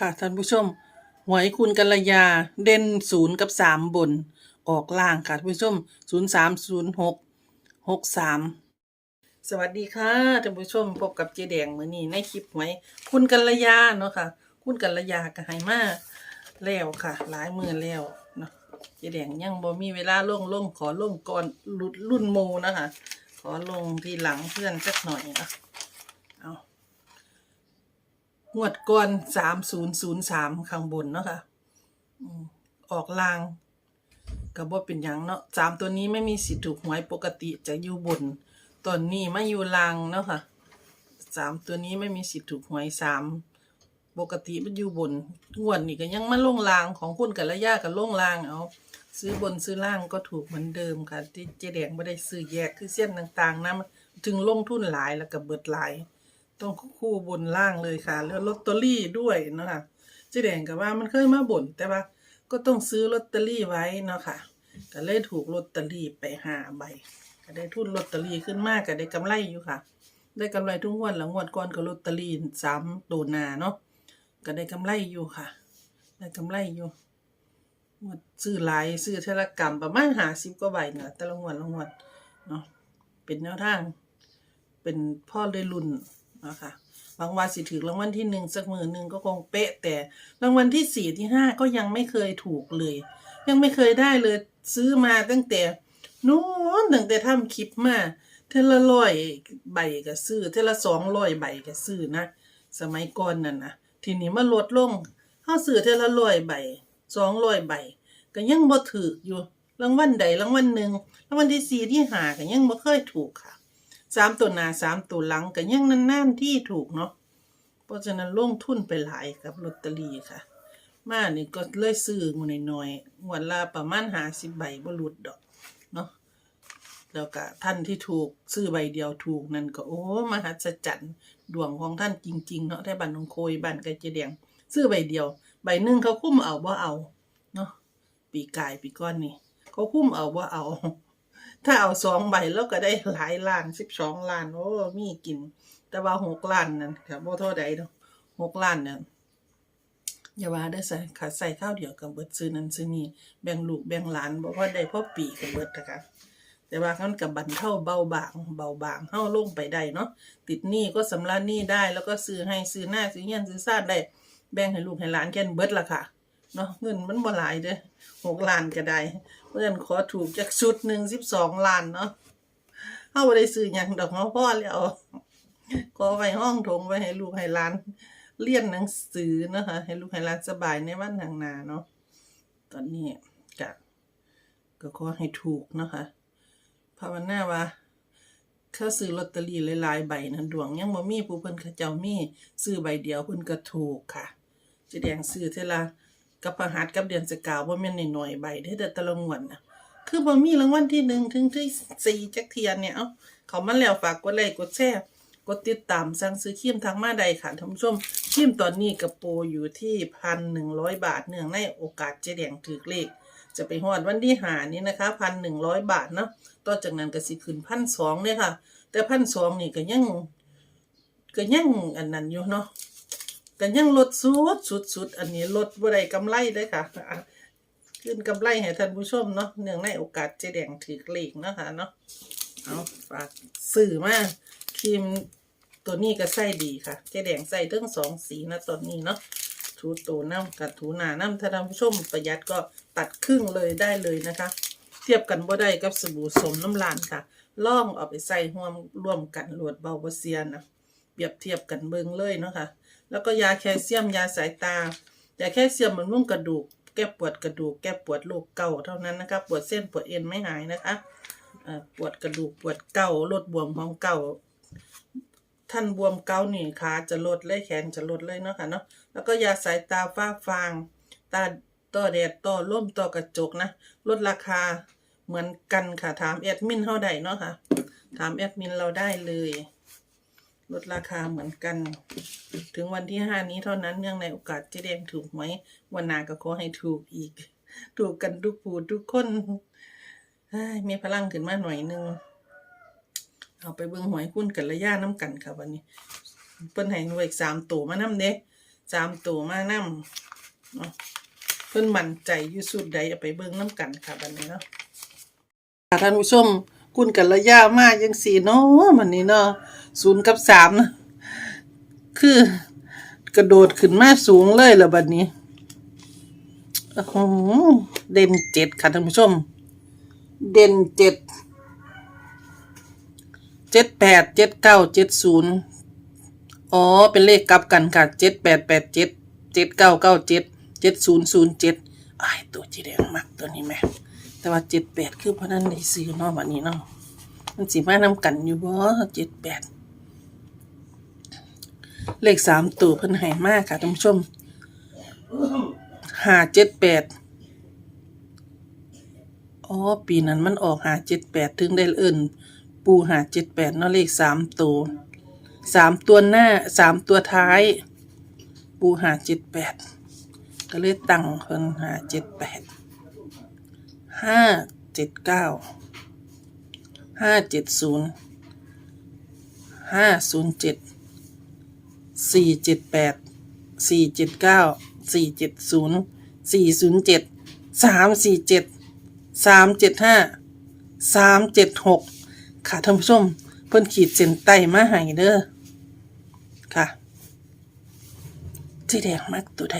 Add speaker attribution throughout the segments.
Speaker 1: ค่ะท่านผู้ชมหวยคุณกัลยาเด่นศูนย์กับสามบน ออกล่างค่ะท่านผู้ชมศูนย์สามศูนย์หกหกสามสวัสดีค่ะท่านผู้ชมพบกับเจแดงมือนี้ในคลิปหวยคุณกัลยาเนาะค่ะ คุณกัลยาก็ให้มาแล้วค่ะ หลายมือแล้วเนาะเจแดงยังบ่มีเวลาล่งลงขอล่งก่อนรุดรุ่นโมนะคะขอลงทีหลังเพื่อนสักหน่อยนะเอา งวดก่อนสามศูนย์ศูนย์สามข้างบนเนาะค่ะออกลางก็บ่เป็นหยังเนาะสามตัวนี้ไม่มีสิทธิ์ถูกหวยปกติจะอยู่บนตอนนี้ไม่อยู่ลางเนาะค่ะสามตัวนี้ไม่มีสิทธิ์ถูกหวยสามปกติมันอยู่บนงวดนี้ก็ยังมาลงลางของคุณกับระยะกับลงลางเอาซื้อบนซื้อล่างก็ถูกเหมือนเดิมค่ะที่เจ๊แดงไม่ได้ซื้อแยกคือเส้นต่างๆนะถึงลงทุนหลายแล้วก็เบิดหลาย ต้องคู่บนล่างเลยค่ะ แล้วลอตเตอรี่ด้วยเนาะคะเจ๊แดงก็ว่ามันเคยมาบ่นแต่ว่าก็ต้องซื้อลอตเตอรี่ไว้เนาะค่ะก็เลยถูกลอตเตอรี่ไปห้าใบก็ได้ทุนลอตเตอรี่ขึ้นมากก็ได้กำไรอยู่ค่ะ ได้กำไรทุกงวดแล้วงวดก่อนก็ลอตเตอรี่สามตัวหนาเนาะก็ได้กำไรอยู่ค่ะ ได้กำไรอยู่งวดซื้อหลายซื้อเทลกรรมประมาณหาสิบกว่าใบเนี่ยแต่ละงวดละงวดเนาะเป็นแนวทาง เป็นพ่อเลยรุ่น นะคะบางวันสิถือรางวัลที่หนึ่งสักมือหนึ่งก็คงเป๊ะ แต่รางวัลที่สี่ที่ห้าก็ยังไม่เคยถูกเลย ยังไม่เคยได้เลยซื้อมาตั้งแต่นู้นตั้งแต่ทำคลิปมาเทละร้อยใบก็ซื้อเทละสองร้อยใบก็ซื้อนะสมัยก่อนนั่นนะทีนี้มาลดลงเขาซื้อเทละร้อยใบสองร้อยใบก็ยังบ่ถืออยู่รางวัลใดรางวัลหนึ่งรางวัลที่สี่ที่หาก็ยังบ่เคยถูกค่ะ สามตัวหน้าสามตัวหลังก็ยังนานๆที่ถูกเนาะเพราะฉะนั้นลงทุนไปหลายกับลอตเตอรี่ค่ะ มานี่ก็เลยซื้องูน้อยๆงวดละประมาณหาสิบใบบหลุดดอกเนาะแล้วก็ท่านที่ถูกซื้อใบเดียวถูกนั่นก็โอ้มหัศจรรย์ดวงของท่านจริง ๆ เนาะที่บ้านนองโคยบ้านไก่เจแดงซื้อใบเดียว ใบหนึ่งเขาคุ้มเอาบ่เอาเนาะปีกายปีก้อนนี่เขาคุ้มเอาบ่เอา ถ้าเอาสองใบแล้วก็ได้หลายล้านสิบสองล้านโอ้มีกิน แต่ว่าหกล้านนั่นค่ะบ่เท่าใดดอกหกล้านเนี่ยอย่าว่าได้ใส่ขาใส่ข้าวเดียวกับเบิดซื้อนั้นซื้อนี่แบ่งลูกแบ่งหลานบ่พอได้พ่อปีกับเบิดนะคะแต่ว่ามันกับบรรเทาเบาบางเบาบางเฮาลงไปได้เนาะติดหนี้ก็สำระหนี้ได้แล้วก็ซื้อให้ซื้อหน้าซื้อเฮียซื้อซ่านได้แบ่งให้ลูกให้หลานแค่นเบิดละค่ะ เนาะเงินมันบ่หลายเด้อหกล้านก็ได้เพื่อนขอถูกจากชุดหนึ่งสิบสองล้านเนาะเฮาบ่ได้ซื้อหยังดอกเนาะพ่อแล้วขอไว้ห้องถงไว้ให้ลูกให้หลานเรียนหนังสือนะคะให้ลูกให้หลานสบายในวันข้างนาเนาะตอนนี้ก็ก็ขอให้ถูกเนาะคะภาวนาว่าเขาซื้อลอตเตอรี่หลายๆใบนั้นดวง ยังบ่มีผู้เพิ่นเขาเจ้ามีซื้อใบเดียวเพิ่นก็ถูกค่ะจะแดงซื้อเท่าละ กับประหัสกับเดือนสกาวบ่แม่นหน้อยใบเด้อแต่ต่ละงวดน่ะคือบ่มีรางวัลที่หนึ่งถึงที่สี่จักเทียนเนี่ย เอ้าเขามาแล้วฝากกดไลค์กดแชร์กดติดตามสั่งซื้อครีมทางมาใดค่ะท่านผู้ชมครีมตอนนี้กระโปรอยู่ที่พันหนึ่งร้อยบาทเนื่องในโอกาสเจ๊แดงถือเลข จะไปฮอดวันที่หานี้นะคะพันหนึ่งร้อยบาทเนาะต่อจากนั้นก็สิขึ้นพันสองเนี่ยค่ะ แต่พันสองนี่ก็ยังก็ยังอันนั้นอยู่เนาะ ก็ยังลดสุดสุดสุดอันนี้ลดบ่ได้กำไรได้ค่ะ ขึ้นกำไรให้ท่านผู้ชมเนาะเนื่องในโอกาสเจแดงถือเลขเนาะคะเนาะเอาฝากสื่อมาครีมตัวนี้ก็ใส่ดีค่ะ เจแดงใส่ทั้งสองสีนะตอนนี้เนาะถูตัวน้ำกับถูหนาน้ำถ้าท่านผู้ชมประหยัดก็ตัดครึ่งเลยได้เลยนะคะ เทียบกันบ่ได้กับสบู่สมน้ำลานค่ะลองเอาไปใส่ร่วมร่วมกันรวดเบาบ่เซียนนะเปรียบเทียบกันเบิงเลยเนาะค่ะ แล้วก็ยาแคลเซียมยาสายตา ยาแคลเซียมบำรุงกระดูก แก้ปวดกระดูก แก้ปวดโรคเก่าเท่านั้นนะคะ ปวดเส้นปวดเอ็นไม่หายนะคะปวดกระดูกปวดเก่าลดบวมของเก่า ท่านบวมเกานี่ขาจะลดเลยแขนจะลดเลยเนาะค่ะเนาะ แล้วก็ยาสายตาฝ้าฟาง ตาต่อแดดต่อร่มต่อกระจกนะ ลดราคาเหมือนกันค่ะ ถามแอดมินเท่าใดเนาะค่ะ ถามแอดมินเราได้เลย ลดราคาเหมือนกัน ถึงวันที่ห้านี้เท่านั้นเนื่องในโอกาสเจ๊แดงถูกไหมวันนาก็ขอให้ถูกอีก ถูกกันทุกผู้ทุกคนมีพลังขึ้นมาหน่อยนึงเอาไปเบิ่งหวยคุณกันระยะน้ำกันค่ะวันนี้เปิ้นให้หน่วยอีกสามตัวมานำเด้สามตัวมานำเนาเพิ่นมั่นใจอยู่สุดใดเอาไปเบิ่งน้ำกันค่ะบัดนี้เนาะค่ะท่านผู้ชม คุณกันระยะมาจังสี่เนาะมันนี้เนาะศูนย์กับสามนะคือ กระโดดขึ้นมาสูงเลยละบัดนี้โอ้โหเด่นเจ็ดค่ะท่านผู้ชม เด่นเจ็ดเจ็ดแปดเจ็ดเก้าเจ็ดศูนย์อ๋อ เป็นเลขกลับกันค่ะเจ็ดแปดแปดเจ็ดเจ็ดเก้าเก้าเจ็ดเจ็ดศูนย์ศูนย์เจ็ดไอ้ตัวจีแดงมากตัวนี้แม่ แต่ว่าเจ็ดแปดคือเพราะนั้นได้ซื้อเนาะวันนี้เนาะมันสิมานำกันอยู่บ่เจ็ดแปดเลขสามตัวเพิ่นให้มากค่ะท่านผู้ชมห้าเจ็ดแปดอ๋อปีนั้นมันออกหาเจ็ดแปดถึงได้เอิ่น ปูหาเจ็ดแปดเนาะเลขสามตัวสามตัวหน้าสามตัวท้าย ปูหาเจ็ดแปดก็เลยตั้งเพิ่นหาเจ็ดแปด ห้าเจ็ดเก้าห้าเจ็ดศูนย์ห้าศูนย์เจ็ดสี่เจ็ดแปดสี่เจ็ดเก้าสี่เจ็ดศูนย์สี่ศูนย์เจ็ดสามสี่เจ็ดสามเจ็ดห้าสามเจ็ดหกค่ะท่านผู้ชมเพิ่นขีดเส้นใต้มาให้เด้อค่ะสีแดงมากตัวใด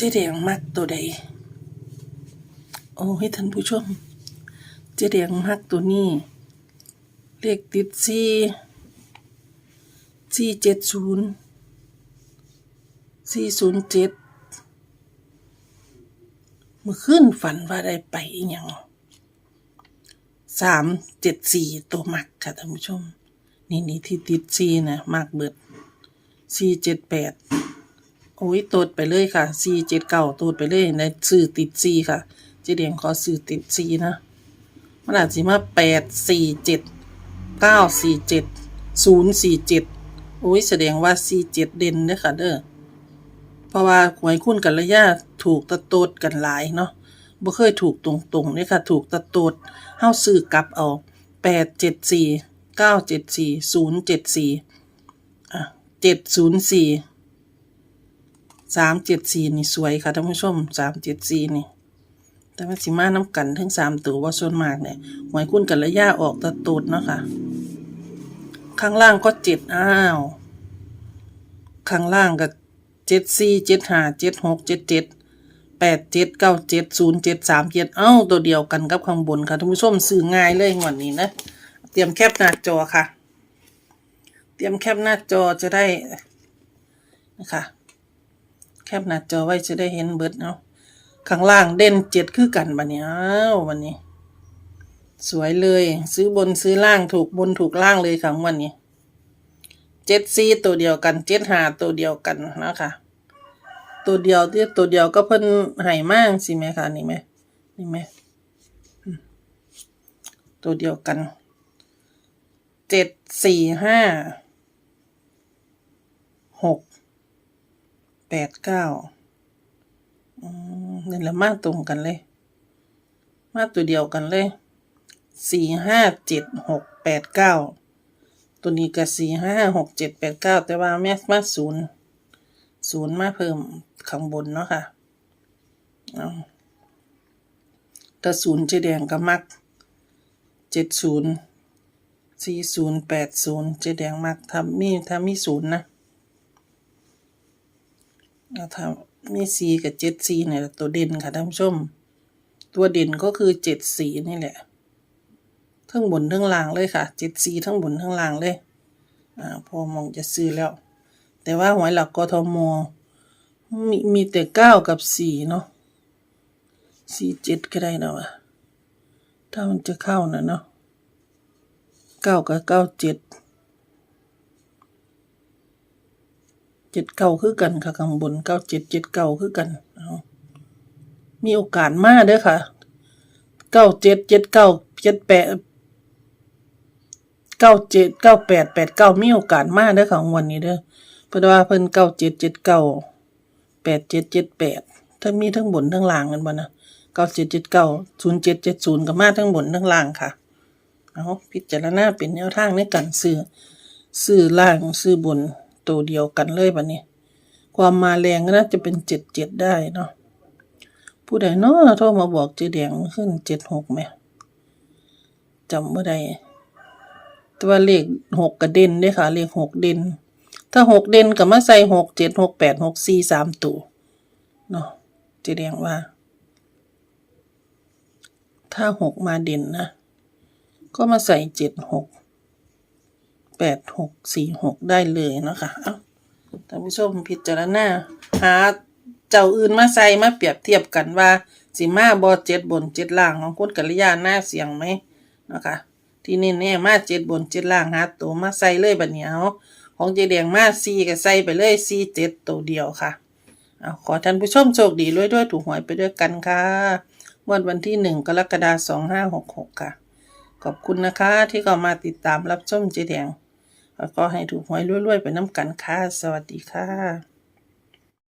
Speaker 1: สีแดงมากตัวใด โอ้ให้ท่านผู้ชมสีแดงมากตัวนี้ เลขติดสี่สี่เจ็ดศูนย์สี่ศูนย์เจ็ดเมื่อคืนฝันว่าได้ไปอย่างสามเจ็ดสี่ตัวมักค่ะท่านผู้ชม นี่นี่ที่ติดซีนะมากเบิดสี่เจ็ดแปด โอ้ยตดไปเลยค่ะสี่เจ็ดเก้าตดไปเลยในสื่อติดซีค่ะ เจเดียงขอสื่อติดซีนะมันอาจจะมาแปดสี่เจ็ดเก้าสี่เจ็ดศูนย์สี่เจ็ดโอ้ยแสดงว่าสี่เจ็ดเด่นเด้อค่ะเด้อเพราะว่าหวยคุณกับระยะถูกตะโตดกันหลายเนาะบ่เคยถูกตรงๆเนี่ยค่ะ ถูกตะโตดเฮาซื้อกลับเอาแปดเจ็ดสี่เก้าเจ็ดสี่ศูนย์เจ็ดสี่อะเจ็ดศูนย์สี่ สามเจ็ดสี่นี่สวยค่ะท่านผู้ชมสามเจ็ดสี่นี่ แต่ว่าสิมาน้ำกันทั้งสามตัวว่าส่วนมากเนี่ยหวยคุณกับระยะออกตะโตดเนาะค่ะ ข้างล่างก็เจ็ดอ้าว ข้างล่างก็เจ็ดสี่เจ็ดห้าเจ็ดหกเจ็ดเจ็ดแปดเจ็ดเก้าเจ็ดศูนย์เจ็ดสามเจ็ดเอ้าตัวเดียวกันกับข้างบนค่ะท่านผู้ชมสื่อง่ายเลยงวันนี้นะ เตรียมแคปหน้าจอค่ะ เตรียมแคปหน้าจอจะได้นะคะ แคปหน้าจอไว้จะได้เห็นเบิดเนาะข้างล่างเด่นเจ็ดคือกันบันนี้อ้าววันนี้ สวยเลย ซื้อบนซื้อล่างถูกบนถูกล่างเลยค่ะวันนี้เจ็ดซีตัวเดียวกันเจ็ดหาตัวเดียวกันนะคะตัวเดียวที่ตัวเดียวก็เพิ่นให้มากสิแม่คะนี่ไหมนี่ไหมตัวเดียวกันเจ็ดสี่ห้าหก แปดเก้าอืมนี่ละมาตรงกันเลย มาตัวเดียวกันเลยสี่ห้าเจ็ดหกแปดเก้าตัวนี้ก็สี่ห้าหกเจ็ดแปดเก้าแต่ว่าแม่มาศูนย์ศูนย์มาเพิ่มข้างบนเนาะค่ะเอาแต่ศูนย์เจแดงก็มักเจ็ดศูนย์สี่ศูนย์แปดศูนย์เจแดงมักถ้ามีถ้ามีศูนย์นะ แล้วถ้ามีสี่กับเจ็ดสี่เนี่ยตัวเด่นค่ะท่านผู้ชม ตัวเด่นก็คือเจ็ดสี่นี่แหละทั้งบนทั้งล่างเลยค่ะเจ็ดสีทั้งบนทั้งล่างเลย อ่า พอมองจะซื้อแล้ว แต่ว่าหวยหลักกทมมีมีแต่เก้ากับสี่เนาะสี่เจ็ดก็ได้นะวะถ้ามันจะเข้านะเนาะเก้ากับเก้าเจ็ด เจ็ดเก้าคือกันค่ะข้างบนเก้าเจ็ดเจ็ดเก้าคือกันเอามีโอกาสมากเด้อค่ะเก้าเจ็ดเจ็ดเก้าเจ็ดแปดเก้าเจ็ดเก้าแปดแปดเก้ามีโอกาสมากเด้อค่ะวันนี้เด้อเพราะว่าเพิ่นเก้าเจ็ดเจ็ดเก้าแปดเจ็ดเจ็ดแปดทั้งมีทั้งบนทั้งล่างกันบ่นะเก้าเจ็ดเจ็ดเก้าศูนย์เจ็ดเจ็ดศูนย์ก็มาทั้งบนทั้งล่างค่ะเอาพิจารณาเป็นแนวทางในการซื้อซื้อล่างซื้อบน ตัวเดียวกันเลยบัดนี้ ความมาแรงก็น่าจะเป็นเจ็ดเจ็ดได้เนาะผู้ใดเนาะโทรมาบอกเจ๊แดงขึ้นเจ็ดหกไหมจำไม่ได้แต่ว่าเลขหกกระเด็นด้อค่ะ เลขหกเด่นถ้าหกเด่นก็มาใส่หกเจ็ดหกแปดหกสี่สามตัวเนาะเจ๊แดงว่า ถ้าหกมาเด่นนะ ก็มาใส่เจ็ดหก แปดหกสี่หกได้เลยนะคะเอ้าท่านผู้ชมพิจารณาหาเจ้าอื่นมาใส่มาเปรียบเทียบกันว่าสิมาบอเจ็ดบนเจ็ดล่างของคุณกัลยาหน้าเสียงไหมนะคะ ที่นี่เนี่ยมาเจ็ดบนเจ็ดล่างหาตัวมาใส่เลยบัดเนี้ยเอาของเจแดงมาซีก็ใส่ไปเลยซีเจ็ดตัวเดียวค่ะเอาขอท่านผู้ชมโชคดีด้วยด้วยถูกหวยไปด้วยกันค่ะวันวันที่หนึ่งกรกฎาคมสองห้าหกหกค่ะ ขอบคุณนะคะที่เข้ามาติดตามรับชมเจแดงแล้ว ก็ให้ถูกหวยรวยๆ ไปน้ำกันค่ะ สวัสดีค่ะ